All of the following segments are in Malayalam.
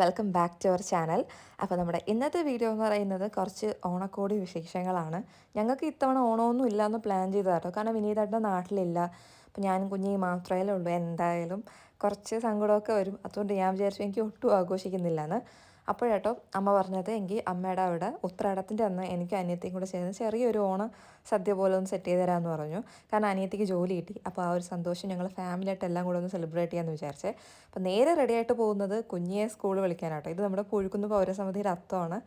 Welcome back to our channel. അപ്പോൾ നമ്മുടെ ഇന്നത്തെ വീഡിയോ എന്ന് പറയുന്നത് കുറച്ച് ഓണക്കോടി വിശേഷങ്ങളാണ്. ഞങ്ങൾക്ക് ഇത്തവണ ഓണമൊന്നും ഇല്ല എന്ന് പ്ലാൻ ചെയ്തതാട്ടോ. കാരണം വിനീതായിട്ട് നാട്ടിലില്ല. അപ്പോൾ ഞാനും കുഞ്ഞി മാത്രമേ ഉള്ളൂ. എന്തായാലും കുറച്ച് സങ്കടമൊക്കെ വരും. അതുകൊണ്ട് ഞാൻ വിചാരിച്ചു എനിക്ക് ഒട്ടും ആഘോഷിക്കുന്നില്ലെന്ന്. അപ്പോഴേട്ടോ അമ്മ പറഞ്ഞത് എങ്കിൽ അമ്മയുടെ അവിടെ ഉത്രാടത്തിന്റെ അന്ന് എനിക്ക് അനിയത്തിയും കൂടെ ചേർന്ന് ചെറിയൊരു ഓണം സദ്യ പോലെ ഒന്ന് സെറ്റ് ചെയ്ത് തരാമെന്ന് പറഞ്ഞു. കാരണം അനിയത്തിക്ക് ജോലി കിട്ടി. അപ്പോൾ ആ ഒരു സന്തോഷം ഞങ്ങൾ ഫാമിലിയായിട്ട് എല്ലാം കൂടെ ഒന്ന് സെലിബ്രേറ്റ് ചെയ്യാമെന്ന് വിചാരിച്ചേ. അപ്പോൾ നേരെ റെഡിയായിട്ട് പോകുന്നത് കുഞ്ഞിയെ സ്കൂൾ വിളിക്കാനാട്ടോ. ഇത് നമ്മുടെ പുഴുക്കുന്ന് പൗരസമിതിയുടെ അത്തമാണ്.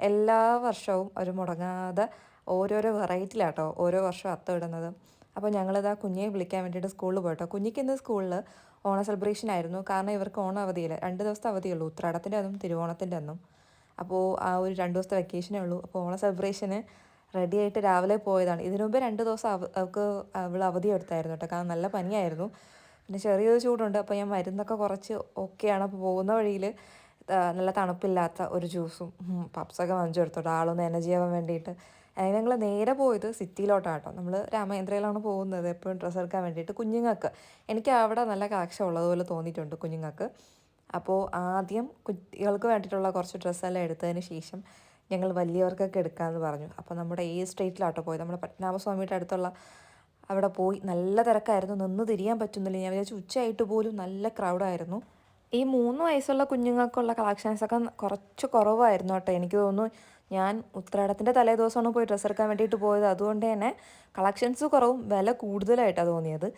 എല്ലാ വർഷവും ഒരു മുടങ്ങാതെ ഓരോരോ വെറൈറ്റിയിലാട്ടോ ഓരോ വർഷവും അത്തം ഇടുന്നത്. അപ്പോൾ ഞങ്ങളിത് ആ കുഞ്ഞിയെ വിളിക്കാൻ വേണ്ടിയിട്ട് സ്കൂളിൽ പോയിട്ടോ. കുഞ്ഞിക്ക് ഇന്ന് സ്കൂളിൽ ഓണ സെലിബ്രേഷൻ ആയിരുന്നു. കാരണം ഇവർക്ക് ഓണം അവധിയില്ല രണ്ട് ദിവസത്തെ അവധിയുള്ളൂ. ഉത്രാടത്തിന്റെ അതും തിരുവോണത്തിന്റെ അന്നും അപ്പോൾ ആ ഒരു രണ്ട് ദിവസത്തെ വെക്കേഷനേ ഉള്ളൂ. അപ്പോൾ ഓണ സെലിബ്രേഷന് റെഡി ആയിട്ട് രാവിലെ പോയതാണ്. ഇതിനു മുമ്പ് രണ്ട് ദിവസം അവ അവൾക്ക് അവൾ അവധി എടുത്തായിരുന്നു കേട്ടോ. കാരണം നല്ല പനിയായിരുന്നു. പിന്നെ ചെറിയൊരു ചൂടുണ്ട്. അപ്പോൾ ഞാൻ മരുന്നൊക്കെ കുറച്ച് ഓക്കെയാണ് അപ്പോൾ പോകുന്ന വഴിയിൽ നല്ല തണുപ്പില്ലാത്ത ഒരു ജ്യൂസും പപ്സൊക്കെ വാങ്ങിച്ചു കൊടുത്തോട്ടോ ആളൊന്ന് എനർജി ആവാൻ വേണ്ടിയിട്ട്. അങ്ങനെ ഞങ്ങൾ നേരെ പോയത് സിറ്റിയിലോട്ടാണ് കേട്ടോ നമ്മൾ രാമേന്ദ്രയിലാണ് പോകുന്നത്. എപ്പോഴും ഡ്രസ്സ് എടുക്കാൻ വേണ്ടിയിട്ട് കുഞ്ഞുങ്ങൾക്ക്. എനിക്ക് അവിടെ നല്ല കാക്ഷ ഉള്ളതുപോലെ തോന്നിയിട്ടുണ്ട് കുഞ്ഞുങ്ങൾക്ക്. അപ്പോൾ ആദ്യം കുട്ടികൾക്ക് വേണ്ടിയിട്ടുള്ള കുറച്ച് ഡ്രസ്സെല്ലാം എടുത്തതിന് ശേഷം ഞങ്ങൾ വലിയവർക്കൊക്കെ എടുക്കാമെന്ന് പറഞ്ഞു. അപ്പോൾ നമ്മുടെ ഈ സ്ട്രീറ്റിലാട്ടോ പോയത്. നമ്മുടെ പത്മനാഭസ്വാമിയുടെ അടുത്തുള്ള അവിടെ പോയി നല്ല തിരക്കായിരുന്നു. നിന്ന് തിരിയാൻ പറ്റുന്നില്ല. ഞാൻ വിചാരിച്ചു ഉച്ചയായിട്ട് പോലും നല്ല ക്രൗഡായിരുന്നു ഈ മൂന്ന് വയസ്സുള്ള കുഞ്ഞുങ്ങൾക്കുള്ള കളക്ഷൻസൊക്കെ കുറച്ച് കുറവായിരുന്നു കേട്ടോ. എനിക്ക് തോന്നുന്നു ഞാൻ ഉത്രാടത്തിന്റെ തലേ ദിവസമാണ് പോയി ഡ്രസ്സ് എടുക്കാൻ വേണ്ടിയിട്ട് പോയത്. അതുകൊണ്ട് തന്നെ കളക്ഷൻസ് കുറവും വില കൂടുതലായിട്ടാണ് തോന്നിയത്.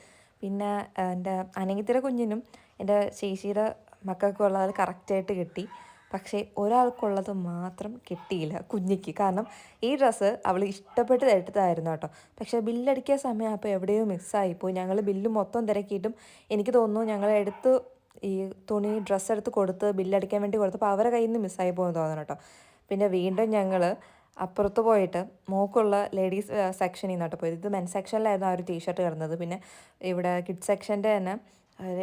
പിന്നെ എന്റെ അനങ്ങിത്തിര കുഞ്ഞിനും എന്റെ ചേച്ചിയുടെ മക്കൾക്കും ഉള്ളത് കറക്റ്റായിട്ട് കിട്ടി. പക്ഷേ ഒരാൾക്കുള്ളത് മാത്രം കിട്ടിയില്ല കുഞ്ഞിക്ക്. കാരണം ഈ ഡ്രസ്സ് അവൾ ഇഷ്ടപ്പെട്ട് എടുത്തതായിരുന്നു കേട്ടോ. പക്ഷേ ബില്ലടിക്കാൻ സമയം അപ്പോൾ എവിടെയോ മിസ്സായിപ്പോയി. ഞങ്ങൾ ബില്ല് മൊത്തം തിരക്കിയിട്ടും എനിക്ക് തോന്നുന്നു ഞങ്ങൾ എടുത്ത് ഈ തുണി ഡ്രസ്സ് എടുത്ത് കൊടുത്ത് ബില്ലടിക്കാൻ വേണ്ടി കൊടുത്തപ്പോൾ അവരെ കയ്യിൽ നിന്ന് മിസ്സായി പോകുമെന്ന് തോന്നണം കേട്ടോ. പിന്നെ വീണ്ടും ഞങ്ങൾ അപ്പുറത്ത് പോയിട്ട് മോക്കുള്ള ലേഡീസ് സെക്ഷനിൽ നിന്നോട്ട് പോയത്. ഇത് മെൻ സെക്ഷനിലായിരുന്നു ആ ഒരു ടീഷർട്ട് കിടന്നത്. പിന്നെ ഇവിടെ കിഡ് സെക്ഷന്റെ തന്നെ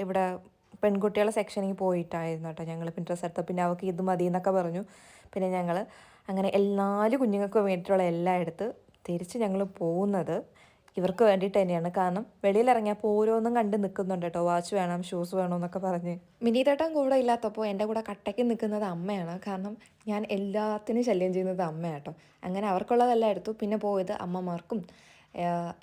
ഇവിടെ പെൺകുട്ടികളെ സെക്ഷനിൽ പോയിട്ടായിരുന്നു കേട്ടോ ഞങ്ങൾ പിന്നെ ഡ്രസ്സ് എടുത്ത പിന്നെ അവൾക്ക് ഇത് മതി എന്നൊക്കെ പറഞ്ഞു. പിന്നെ ഞങ്ങൾ അങ്ങനെ നാല് കുഞ്ഞുങ്ങൾക്ക് വേണ്ടിയിട്ടുള്ള എല്ലാം എടുത്ത് തിരിച്ച് ഞങ്ങൾ പോകുന്നത് ഇവർക്ക് വേണ്ടിയിട്ട് തന്നെയാണ്. കാരണം വെളിയിൽ ഇറങ്ങിയപ്പോൾ ഓരോന്നും കണ്ട് നിൽക്കുന്നുണ്ട് കേട്ടോ. വാച്ച് വേണം ഷൂസ് വേണം എന്നൊക്കെ പറഞ്ഞ്. മിനിതേട്ടൻ കൂടെ ഇല്ലാത്തപ്പോൾ എന്റെ കൂടെ കട്ടയ്ക്ക് നിൽക്കുന്നത് അമ്മയാണ്. കാരണം ഞാൻ എല്ലാത്തിനും ശല്യം ചെയ്യുന്നത് അമ്മയാട്ടോ അങ്ങനെ അവർക്കുള്ളതെല്ലാം എടുത്തു. പിന്നെ പോയത് അമ്മമാർക്കും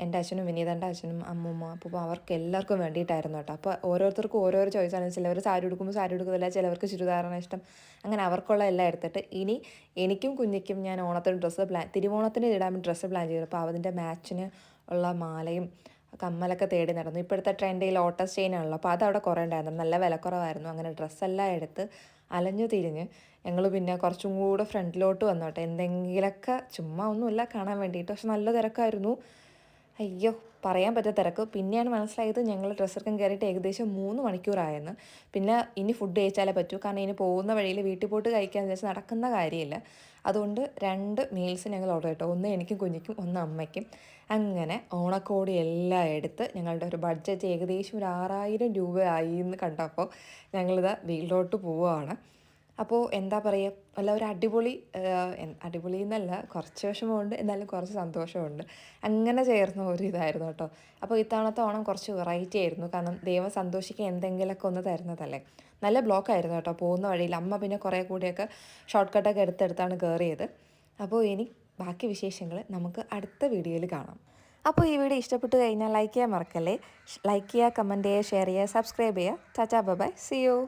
എന്റെ അച്ഛനും വിനീതന്റെ അച്ഛനും അമ്മമ്മ അപ്പോൾ അവർക്ക് എല്ലാവർക്കും വേണ്ടിയിട്ടായിരുന്നു കേട്ടോ. അപ്പോൾ ഓരോരുത്തർക്കും ഓരോരോ ചോയ്സാണ് ചിലവർ സാരി ഉടുക്കുമ്പോൾ സാരി ഉടുക്കുന്നില്ല ചിലവർക്ക് ചുരിദാറാണ് ഇഷ്ടം. അങ്ങനെ അവർക്കുള്ള എല്ലാം എടുത്തിട്ട് ഇനി എനിക്കും കുഞ്ഞിക്കും ഞാൻ ഓണത്തിന് ഡ്രസ്സ് പ്ലാൻ തിരുവോണത്തിന് ഇടാൻ ഡ്രസ്സ് പ്ലാൻ ചെയ്തു. അപ്പോൾ അതിന്റെ മാച്ചിന് ഉള്ള മാലയും കമ്മലൊക്കെ തേടി നടന്നു. ഇപ്പോഴത്തെ ട്രെൻഡ് ലോട്ടസ് ചെയിനാണല്ലോ അപ്പോൾ അത് അവിടെ കുറേ ഉണ്ടായിരുന്നു. നല്ല വിലക്കുറവായിരുന്നു. അങ്ങനെ ഡ്രസ്സെല്ലാം എടുത്ത് അലഞ്ഞു തിരിഞ്ഞ് ഞങ്ങൾ പിന്നെ കുറച്ചും കൂടെ ഫ്രണ്ടിലോട്ട് വന്നോട്ടെ എന്തെങ്കിലുമൊക്കെ ചുമ്മാ ഒന്നുമില്ല കാണാൻ വേണ്ടിയിട്ട്. പക്ഷെ നല്ല തിരക്കായിരുന്നു. അയ്യോ പറയാൻ പറ്റാത്ത തിരക്ക്. പിന്നെയാണ് മനസ്സിലായത് ഞങ്ങൾ ഡ്രസ്സർക്കും എടുക്കാൻ കയറിയിട്ട് ഏകദേശം മൂന്ന് മണിക്കൂറായെന്ന്. പിന്നെ ഇനി ഫുഡ് കഴിച്ചാലേ പറ്റൂ. കാരണം ഇനി പോകുന്ന വഴിയിൽ വീട്ടിൽ പോയിട്ട് കഴിക്കാൻ വെച്ചാൽ നടക്കുന്ന കാര്യമില്ല. അതുകൊണ്ട് രണ്ട് മീൽസ് ഞങ്ങൾ ഓർഡർ ചെയ്തോ. ഒന്ന് എനിക്കും കുഞ്ഞിക്കും ഒന്ന് അമ്മയ്ക്കും. അങ്ങനെ ഓണക്കോടി എല്ലാം എടുത്ത് ഞങ്ങളുടെ ഒരു ബഡ്ജറ്റ് ഏകദേശം ഒരു ആറായിരം രൂപയായി എന്ന് കണ്ടപ്പോൾ ഞങ്ങളിത് വീട്ടിലോട്ട് പോവുകയാണ്. അപ്പോൾ എന്താ പറയുക അല്ല ഒരു അടിപൊളി അടിപൊളി എന്നല്ല കുറച്ച് വിഷമമുണ്ട് എന്നാലും കുറച്ച് സന്തോഷമുണ്ട്. അങ്ങനെ ചേർന്ന ഒരു ഇതായിരുന്നു കേട്ടോ. അപ്പോൾ ഇത്തവണത്തെ ഓണം കുറച്ച് വെറൈറ്റി ആയിരുന്നു. കാരണം ദൈവം സന്തോഷിക്കാൻ എന്തെങ്കിലുമൊക്കെ ഒന്ന് തരുന്നതല്ലേ. നല്ല ബ്ലോക്ക് ആയിരുന്നു കേട്ടോ. പോകുന്ന വഴിയിൽ അമ്മ പിന്നെ കുറേ കൂടിയൊക്കെ ഷോർട്ട് കട്ടൊക്കെ എടുത്തെടുത്താണ് കയറിയത് അപ്പോൾ ഇനി ബാക്കി വിശേഷങ്ങൾ നമുക്ക് അടുത്ത വീഡിയോയിൽ കാണാം. അപ്പോൾ ഈ വീഡിയോ ഇഷ്ടപ്പെട്ടു കഴിഞ്ഞാൽ ലൈക്ക് ചെയ്യാൻ മറക്കല്ലേ. ലൈക്ക് ചെയ്യുക കമന്റ് ചെയ്യുക ഷെയർ ചെയ്യുക സബ്സ്ക്രൈബ് ചെയ്യുക. ചാച്ചാ ബൈ സി യു